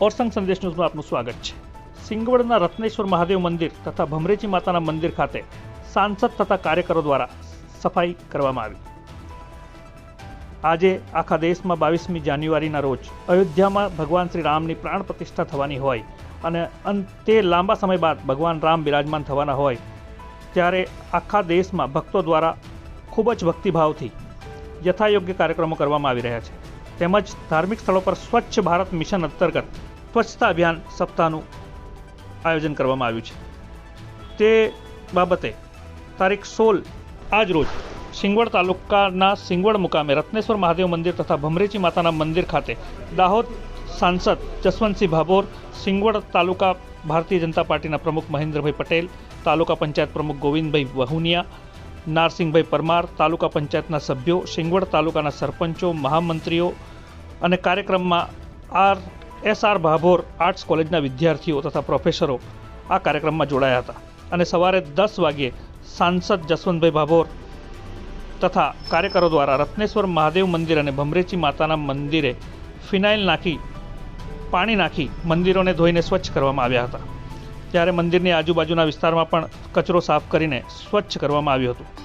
ઓરસંગ સંદેશ ન્યૂઝમાં આપનું સ્વાગત છે. સિંગવડના રત્નેશ્વર મહાદેવ મંદિર તથા ભમરેજી માતાના મંદિર ખાતે સાંસદ તથા કાર્યકરો દ્વારા સફાઈ કરવામાં આવી. આજે આખા દેશમાં બાવીસમી જાન્યુઆરીના રોજ અયોધ્યામાં ભગવાન શ્રી રામની પ્રાણ પ્રતિષ્ઠા થવાની હોય અને અંતે લાંબા સમય બાદ ભગવાન રામ બિરાજમાન થવાના હોય, ત્યારે આખા દેશમાં ભક્તો દ્વારા ખૂબ જ ભક્તિભાવથી યથાયોગ્ય કાર્યક્રમો કરવામાં આવી રહ્યા છે. તેમજ ધાર્મિક સ્થળો પર સ્વચ્છ ભારત મિશન અંતર્ગત સ્વચ્છતા અભિયાન સપ્તાહનું આયોજન કરવામાં આવ્યું છે. તે બાબતે તારીખ સોળ આજ રોજ સિંગવડ તાલુકાના સિંગવડ મુકામે રત્નેશ્વર મહાદેવ મંદિર તથા ભમરેજી માતાના મંદિર ખાતે દાહોદ સાંસદ જસવંતસિંહ ભાભોર, સિંગવડ તાલુકા ભારતીય જનતા પાર્ટીના પ્રમુખ મહેન્દ્રભાઈ પટેલ, તાલુકા પંચાયત પ્રમુખ ગોવિંદભાઈ વહુનિયા નારસિંહભાઈ પરમાર, તાલુકા પંચાયતના સભ્યો, સિંગવડ તાલુકાના સરપંચો, મહામંત્રીઓ અને કાર્યક્રમમાં R, S R Bhabhor, arts કોલેજના વિદ્યાર્થીઓ તથા પ્રોફેસરો આ કાર્યક્રમમાં જોડાયા હતા. અને સવારે દસ વાગ્યે સાંસદ જસવંતભાઈ ભાભોર તથા કાર્યકરો દ્વારા રત્નેશ્વર મહાદેવ મંદિર અને ભમરેચી માતાના મંદિરે ફિનાઇલ નાખી, પાણી નાખી મંદિરોને ધોઈને સ્વચ્છ કરવામાં આવ્યા હતા. ત્યારે મંદિરની આજુબાજુના વિસ્તારમાં પણ કચરો સાફ કરીને સ્વચ્છ કરવામાં આવ્યું હતું.